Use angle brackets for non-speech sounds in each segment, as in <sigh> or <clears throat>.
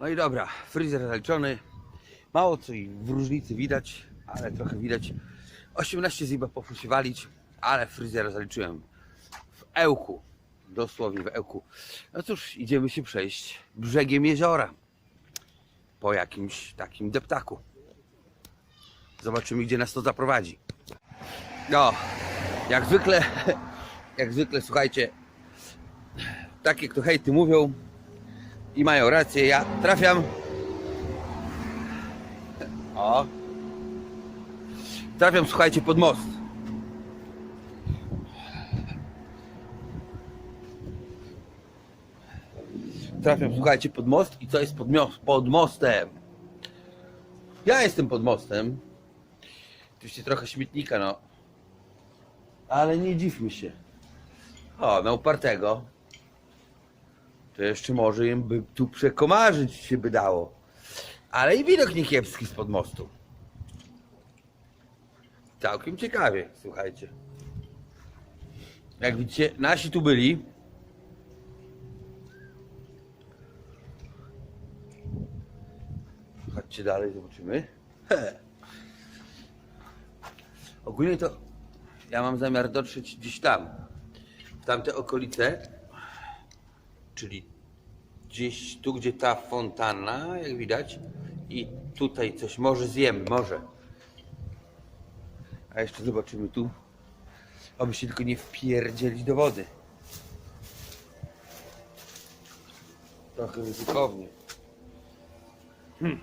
No i dobra, fryzjer zaliczony. Mało co i w różnicy widać, ale trochę widać. 18 ziba poszło się walić, ale fryzjera zaliczyłem w Ełku. Dosłownie w Ełku. No cóż, idziemy się przejść brzegiem jeziora. Po jakimś takim deptaku. Zobaczymy, gdzie nas to zaprowadzi. No, jak zwykle, jak zwykle, słuchajcie, tak jak to hejty mówią, i mają rację, ja trafiam. O. Trafiam, słuchajcie, pod most. Trafiam, słuchajcie, pod most i co jest pod, pod mostem? Ja jestem pod mostem. Oczywiście trochę śmietnika, no. Ale nie dziwmy się. O, na upartego to jeszcze może im by tu przekomarzyć się by dało. Ale i widok nie kiepski spod mostu. Całkiem ciekawie, słuchajcie. Jak widzicie, nasi tu byli. Chodźcie dalej, zobaczymy. <laughs> Ogólnie to ja mam zamiar dotrzeć gdzieś tam, w tamte okolice, czyli gdzieś tu, gdzie ta fontanna, jak widać, i tutaj coś może zjem, może. A jeszcze zobaczymy tu, aby się tylko nie wpierdzielić do wody. Trochę ryzykownie. Hmm.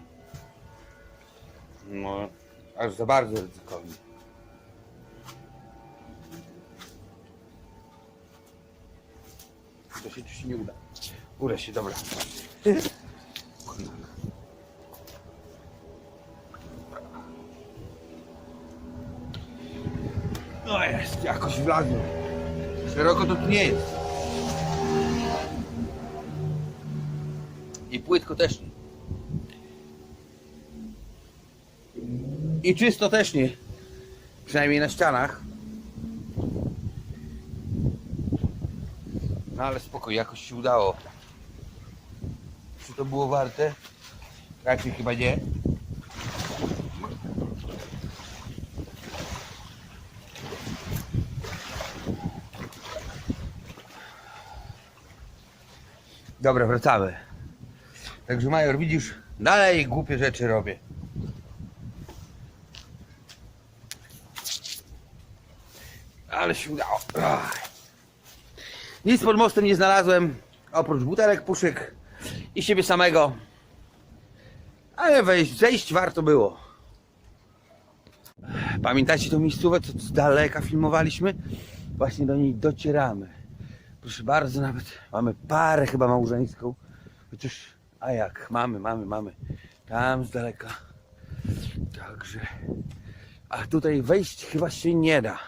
No, aż za bardzo ryzykownie. To się, się nie uda. Uda się, dobra. No jest, jakoś wlazłem. Szeroko to tu nie jest. I płytko też nie. I czysto też nie. Przynajmniej na ścianach. No ale spokój, jakoś się udało. Czy to było warte? Raczej chyba nie. Dobra, wracamy. Także Major, widzisz, dalej głupie rzeczy robię. Ale się udało. Ach. Nic pod mostem nie znalazłem, oprócz butelek, puszek i siebie samego. Ale wejść, zejść warto było. Pamiętacie tą miejscówę, co z daleka filmowaliśmy? Właśnie do niej docieramy. Proszę bardzo, nawet mamy parę chyba małżeńską. Chociaż, a jak, mamy, mamy, mamy. Tam z daleka. Także, a tutaj wejść chyba się nie da,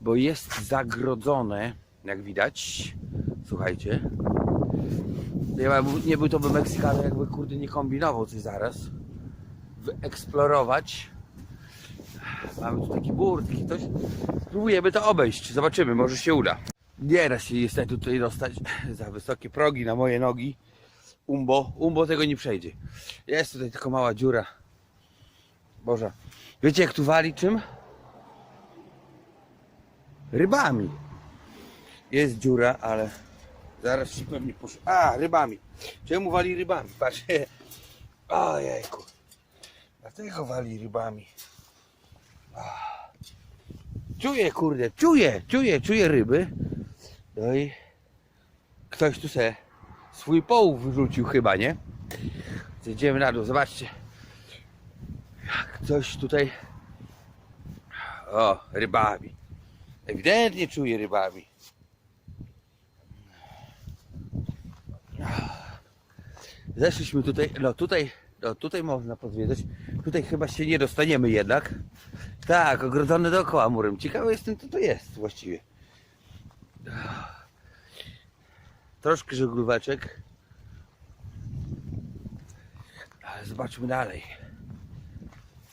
bo jest zagrodzone, jak widać. Słuchajcie. Nie, był to by Meksyk, ale jakby kurde nie kombinował coś zaraz. Wyeksplorować. Mamy tu taki burtki, coś. Spróbujemy to obejść. Zobaczymy, może się uda. Nie da się niestety tutaj dostać <laughs> za wysokie progi na moje nogi. Umbo, umbo tego nie przejdzie. Jest tutaj tylko mała dziura. Boże. Wiecie jak tu wali czym? Rybami. Jest dziura, ale zaraz się pewnie posz... A, rybami. Czemu wali rybami? Patrzcie. <laughs> Ojejku. Dlatego wali rybami. Czuję, kurde, czuję, czuję, czuję ryby. No i ktoś tu se swój połów wyrzucił chyba, nie? Zjedziemy na dół, zobaczcie. Jak coś tutaj... O, rybami. Ewidentnie czuję rybami. Zeszliśmy tutaj, no tutaj, no tutaj można pozwiedzać. Tutaj chyba się nie dostaniemy jednak. Tak, ogrodzone dookoła murem. Ciekawe jestem, co to jest właściwie. Troszkę żeglóweczek. Ale zobaczmy dalej.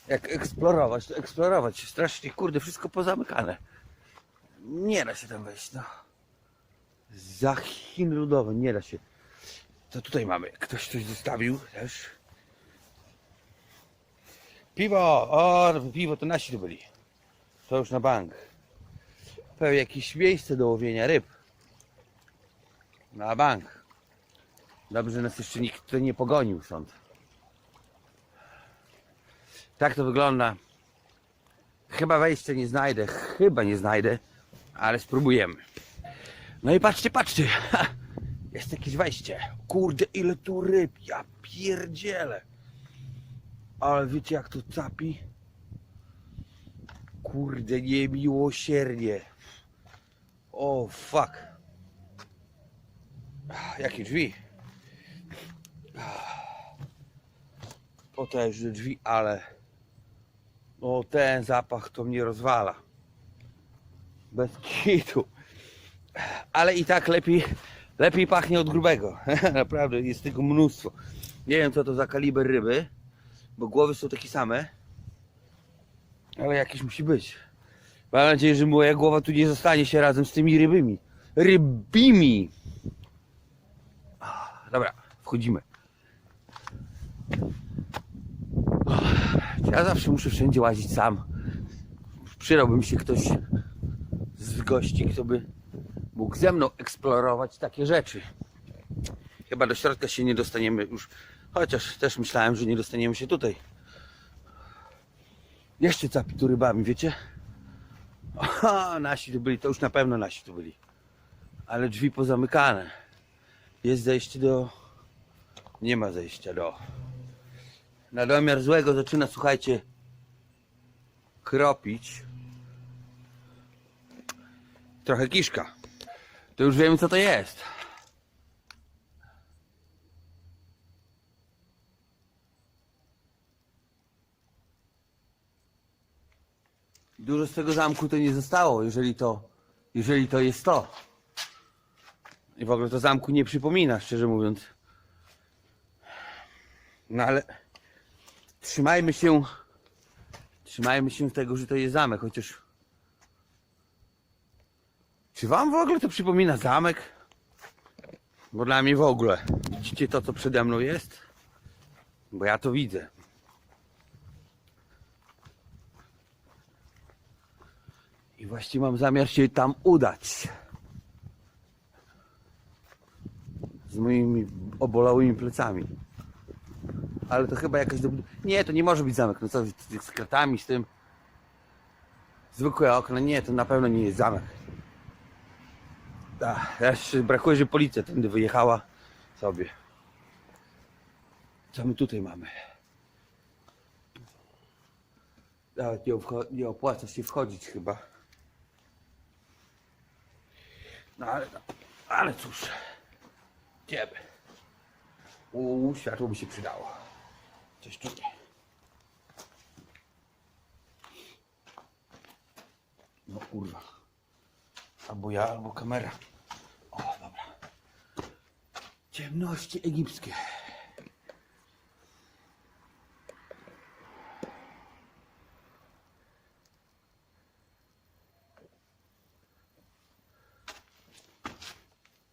Jak eksplorować, to eksplorować. Strasznie, kurde, wszystko pozamykane. Nie da się tam wejść, no. Za Chin ludowe, nie da się. Co tutaj mamy? Ktoś coś zostawił też. Piwo! O, piwo to nasi tu byli. To już na bank. Pewnie jakieś miejsce do łowienia ryb. Na bank. Dobrze, że nas jeszcze nikt nie pogonił stąd. Tak to wygląda. Chyba wejścia nie znajdę, chyba nie znajdę, ale spróbujemy. No i patrzcie, patrzcie. Ha, jest jakieś wejście. Kurde, ile tu ryb. Ja pierdzielę. Ale wiecie jak to capi? Kurde, niemiłosiernie. O, fuck. Jakie drzwi? Potężne drzwi, ale... O, ten zapach to mnie rozwala. Bez kitu. Ale i tak lepiej, lepiej pachnie od grubego. <laughs> Naprawdę, jest tego mnóstwo. Nie wiem co to za kaliber ryby, bo głowy są takie same. Ale jakieś musi być. Mam nadzieję, że moja głowa tu nie zostanie się razem z tymi rybymi. Rybimi! Ah, Dobra, wchodzimy. Ja zawsze muszę wszędzie łazić sam. Przydałby mi się ktoś z gości, kto by mógł ze mną eksplorować takie rzeczy. Chyba do środka się nie dostaniemy już. Chociaż też myślałem, że nie dostaniemy się tutaj. Jeszcze capi tu rybami, wiecie? Aha, nasi tu byli, to już na pewno nasi tu byli. Ale drzwi pozamykane. Jest zejście do... Nie ma zejścia do... Na domiar złego zaczyna, słuchajcie, kropić. Trochę kiszka. To już wiemy, co to jest. Dużo z tego zamku to nie zostało, jeżeli to, jeżeli to jest to. I w ogóle to zamku nie przypomina, szczerze mówiąc. No ale trzymajmy się, trzymajmy się tego, że to jest zamek, chociaż czy wam w ogóle to przypomina zamek? Bo dla mnie w ogóle. Widzicie to, co przede mną jest? Bo ja to widzę. I właściwie mam zamiar się tam udać. Z moimi obolałymi plecami. Ale to chyba jakaś do... Nie, to nie może być zamek. No co, z z kratami, z tym. Zwykłe okno. Nie, to na pewno nie jest zamek. Ach, jeszcze brakuje, że policja tędy wyjechała sobie. Co my tutaj mamy? Nawet nie, nie opłaca się wchodzić chyba. No ale, ale cóż. Ciebie. Uuu, światło by się przydało. Coś czuję. No kurwa. Albo ja, albo kamera. O, dobra. Ciemności egipskie.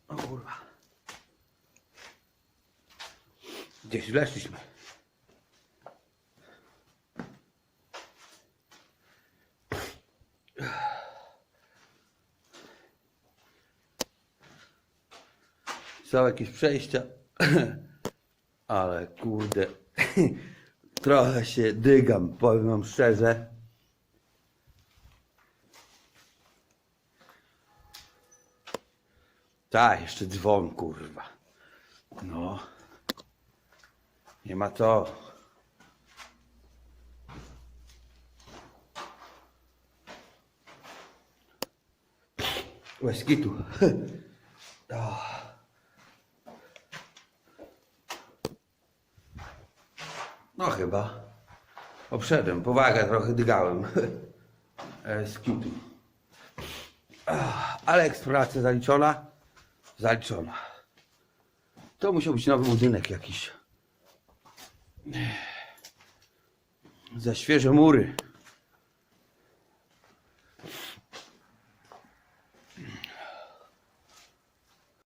O kurwa. Gdzieś wleszliśmy. Są jakieś przejścia, <clears throat> ale kurde, <clears throat> trochę się dygam, powiem wam szczerze. Tak, jeszcze dzwon, kurwa. No. Nie ma to. Łeskitu. <clears throat> No chyba. Obszedłem, powagę trochę dygałem. <laughs> E, Z. Ach, Ale eksploracja zaliczona? Zaliczona. To musiał być nowy budynek jakiś. Za świeże mury.